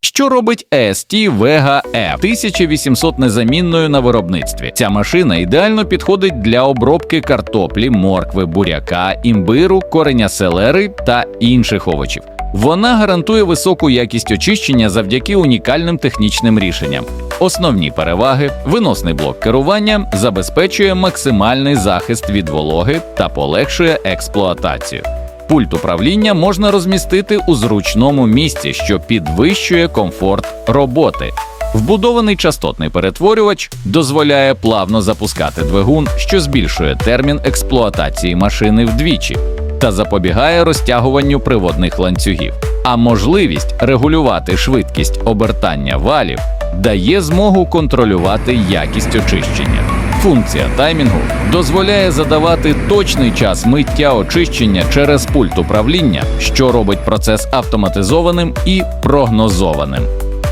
Що робить EST Vega F 1800 незамінною на виробництві? Ця машина ідеально підходить для обробки картоплі, моркви, буряка, імбиру, кореня селери та інших овочів. Вона гарантує високу якість очищення завдяки унікальним технічним рішенням. Основні переваги: виносний блок керування забезпечує максимальний захист від вологи та полегшує експлуатацію. Пульт управління можна розмістити у зручному місці, що підвищує комфорт роботи. Вбудований частотний перетворювач дозволяє плавно запускати двигун, що збільшує термін експлуатації машини вдвічі та запобігає розтягуванню приводних ланцюгів. А можливість регулювати швидкість обертання валів дає змогу контролювати якість очищення. Функція таймінгу дозволяє задавати точний час миття очищення через пульт управління, що робить процес автоматизованим і прогнозованим.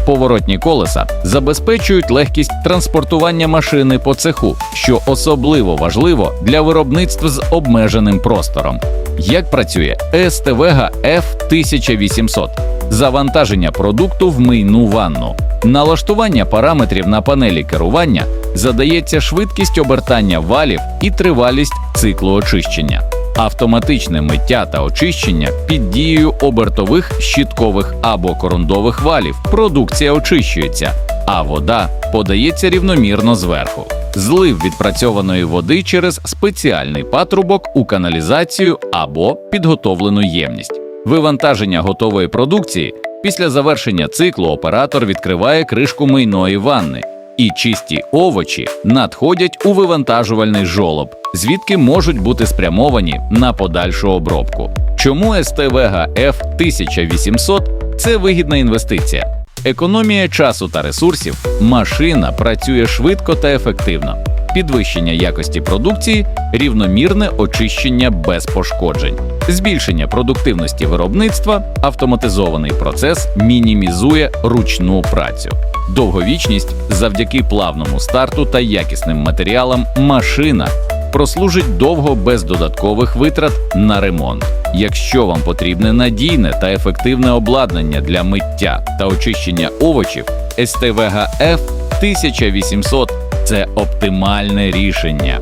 Поворотні колеса забезпечують легкість транспортування машини по цеху, що особливо важливо для виробництв з обмеженим простором. Як працює СТВГ F1800? Завантаження продукту в мийну ванну. Налаштування параметрів на панелі керування задається швидкість обертання валів і тривалість циклу очищення. Автоматичне миття та очищення під дією обертових щіткових або корундових валів. Продукція очищується, а вода подається рівномірно зверху. Злив відпрацьованої води через спеціальний патрубок у каналізацію або підготовлену ємність. Вивантаження готової продукції після завершення циклу оператор відкриває кришку мийної ванни, і чисті овочі надходять у вивантажувальний жолоб, звідки можуть бути спрямовані на подальшу обробку. Чому СТВГ F1800 – це вигідна інвестиція? Економія часу та ресурсів, машина працює швидко та ефективно, підвищення якості продукції, рівномірне очищення без пошкоджень, збільшення продуктивності виробництва, автоматизований процес мінімізує ручну працю. Довговічність завдяки плавному старту та якісним матеріалам машина прослужить довго без додаткових витрат на ремонт. Якщо вам потрібне надійне та ефективне обладнання для миття та очищення овочів, СТВГ F 1800 – це оптимальне рішення.